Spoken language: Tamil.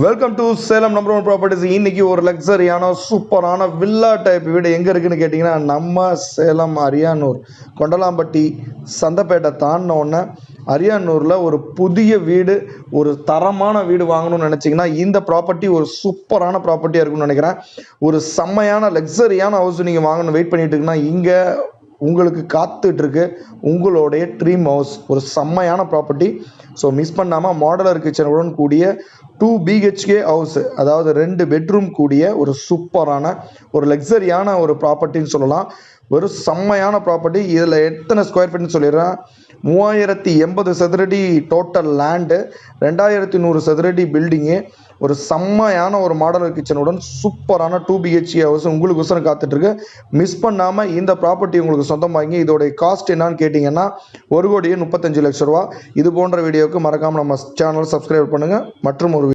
Welcome to Salem number one properties இன்னைக்கு ஒரு லக்ஸரியான சூப்பரான வில்லா டைப் வீடு எங்கே இருக்குன்னு கேட்டிங்கன்னா நம்ம சேலம் அரியானூர். கொண்டலாம்பட்டி சந்தப்பேட்டை தாண்டினோடனே அரியானூரில் ஒரு புதிய வீடு ஒரு தரமான வீடு வாங்கணும்னு நினச்சிங்கன்னா இந்த ப்ராப்பர்ட்டி ஒரு சூப்பரான ப்ராப்பர்ட்டியாக இருக்கும்னு நினைக்கிறேன். ஒரு செம்மையான லக்ஸரியான ஹவுஸ் நீங்கள் வாங்கணும் வெயிட் பண்ணிட்டு இருக்குன்னா இங்கே உங்களுக்கு காத்துட்டு இருக்கு உங்களுடைய ட்ரீம் ஹவுஸ் ஒரு செம்மையான ப்ராப்பர்ட்டி ஸோ மிஸ் பண்ணாமல் மாடலர் கிச்சனுடன் கூடிய டூ பிஹெச்கே ஹவுஸ் அதாவது ரெண்டு பெட்ரூம் கூடிய ஒரு சூப்பரான ஒரு லக்ஸரியான ஒரு ப்ராப்பர்ட்டின்னு சொல்லலாம். ஒரு செம்மையான ப்ராப்பர்ட்டி இதில் எத்தனை ஸ்கொயர் ஃபீட்னு சொல்லிடுறேன். மூவாயிரத்தி எண்பது சதுரடி டோட்டல் லேண்டு ரெண்டாயிரத்தி நூறு சதுரடி பில்டிங்கு ஒரு செம்மையான ஒரு மாடலர் கிச்சனுடன் சூப்பரான டூ பிஹெச்ஏ ஹவுஸ் உங்களுக்கு உசரம் காத்துட்ருக்கு. மிஸ் பண்ணாமல் இந்த ப்ராப்பர்ட்டி உங்களுக்கு சொந்தமாகி இதோடைய காஸ்ட் என்னான்னு கேட்டிங்கன்னா ஒரு கோடியே முப்பத்தஞ்சு லட்ச ரூபா. இது போன்ற வீடியோவுக்கு மறக்காமல் நம்ம சேனல் சப்ஸ்கிரைப் பண்ணுங்கள் மற்றும் ஒரு